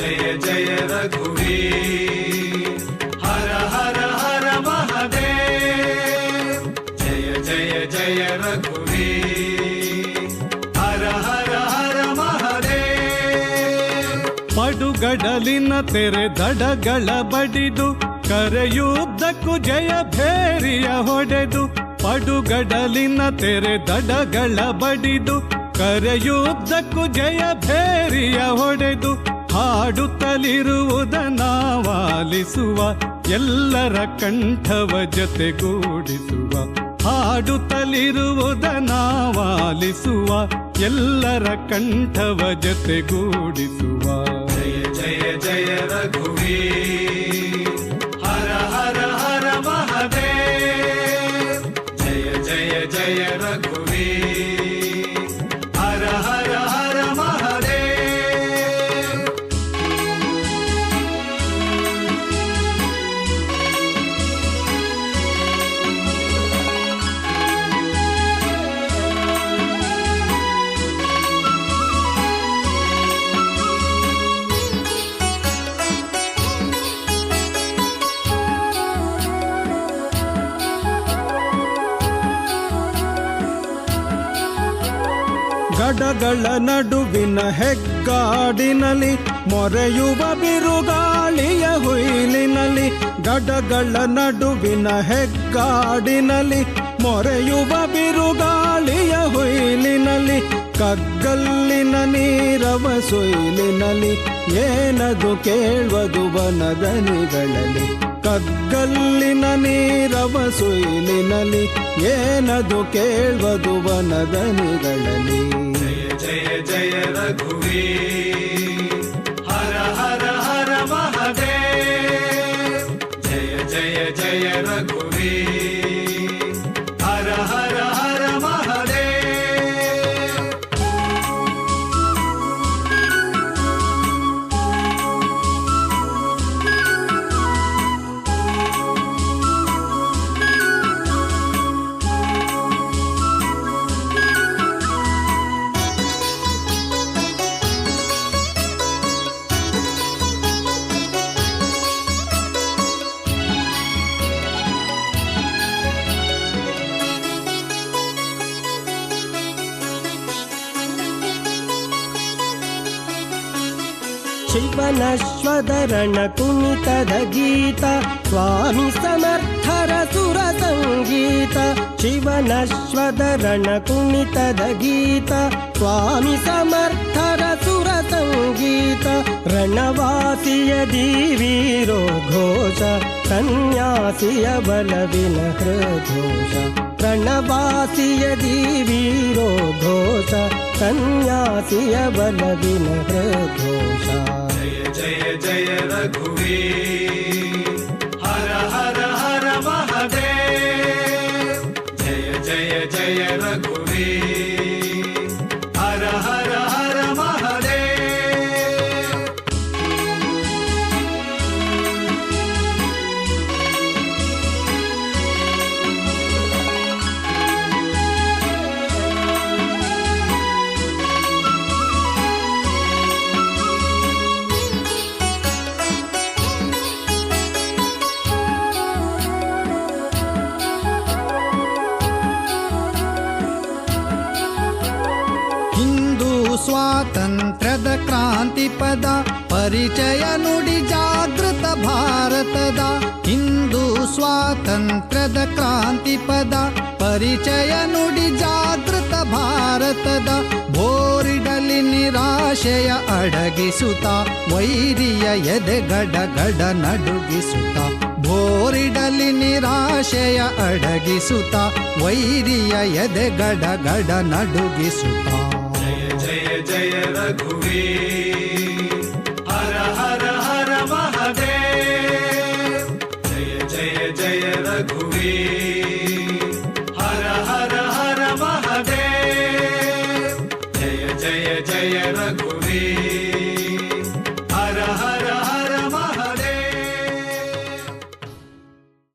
ಜಯ ಜಯ ರಘುವೀ ಹರ ಹರ ಹರ ಮಹದೇ ಜಯ ಜಯ ಜಯ ರಘುವೀ ಹರ ಹರ ಹರ ಮಹದೇ ಪಡುಗಡಲಿನ ತೆರೆ ದಡಗಳ ಬಡಿದು ಕರೆಯುವುದಕ್ಕೂ ಜಯ ಭೇರಿಯ ಹೊಡೆದು ಪಡುಗಡಲಿನ ತೆರೆ ದಡಗಳ ಬಡಿದು ಕರೆಯುವುದಕ್ಕೂ ಜಯ ಭೇರಿಯ ಹೊಡೆದು ಹಾಡುತ್ತಲಿರುವುದ ನಾವಾಲಿಸುವ ಎಲ್ಲರ ಕಂಠವ ಜೊತೆಗೂಡಿಸುವ. ಹಾಡುತ್ತಲಿರುವುದ ನಾವಾಲಿಸುವ ಎಲ್ಲರ ಕಂಠವ ಜೊತೆಗೂಡಿಸುವ. ಜಯ ಜಯ ಜಯ ರಘುವೀ ಗಡಗಳ ನಡುವಿನ ಹೆಗ್ಗಾಡಿನಲ್ಲಿ ಮೊರೆಯುವ ಬಿರುಗಾಳಿಯ ಹುಯಿಲಿನಲ್ಲಿ ಗಡಗಳ ನಡುವಿನ ಹೆಗ್ಗಾಡಿನಲ್ಲಿ ಮೊರೆಯುವ ಬಿರುಗಾಳಿಯ ಹುಯಿಲಿನಲ್ಲಿ ಕಗ್ಗಲ್ಲಿನ ನೀರವ ಸುಯಿಲಿನಲ್ಲಿ ಏನದು ಕೇಳುವುದು ವನದನಿಗಳಲ್ಲಿ ಕಗ್ಗಲ್ಲಿನ ನೀರವ ಸುಯಿಲಿನಲ್ಲಿ ಏನದು ಕೇಳುವುದು ವನದನಿಗಳಲ್ಲಿ ಜಯ ಜಯ ಜಯ ರಘುವೇ ಹರ ಹರ ಹರ ಮಹದೇ ಜಯ ಜಯ ಜಯ ರಘುವೇ शिवनश्वदरण कुमित गीत स्वामी समर्थर सुरसङ्गीत शिवनश्वदरण कुमित गीत स्वामी समर्थर सुर संगीत रणवासी दीवीरो घोष सन्न्यासिय बलविनहृघोष वर्णवासिय दीवीरो घोष कन्यासिय बल दिन घोष जय जय जय रघुवीर। हर हर हर महादेव। जय जय जय रघुवीर। ಸ್ವಾತಂತ್ರ್ಯದ ಕ್ರಾಂತಿ ಪದ ಪರಿಚಯ ನುಡಿ ಜಾಗೃತ ಭಾರತದ. ಹಿಂದೂ ಸ್ವಾತಂತ್ರ್ಯದ ಕ್ರಾಂತಿ ಪದ ಪರಿಚಯ ನುಡಿ ಜಾಗೃತ ಭಾರತದ. ಬೋರಿಡಲಿ ನಿರಾಶೆಯ ಅಡಗಿಸುತ್ತ, ವೈರಿಯ ಎದೆ ಗಡ ನಡುಗಿಸುತ್ತ. ಬೋರಿಡಲಿ ನಿರಾಶೆಯ ಅಡಗಿಸುತ್ತ, ವೈರಿಯ ಎದೆ ಗಡ ಗಡ ನಡುಗಿಸುತ್ತ. జయ రఘువే హర హర హర మహదేవ్ జయ జయ జయ రఘువే హర హర హర మహదేవ్ జయ జయ జయ రఘువే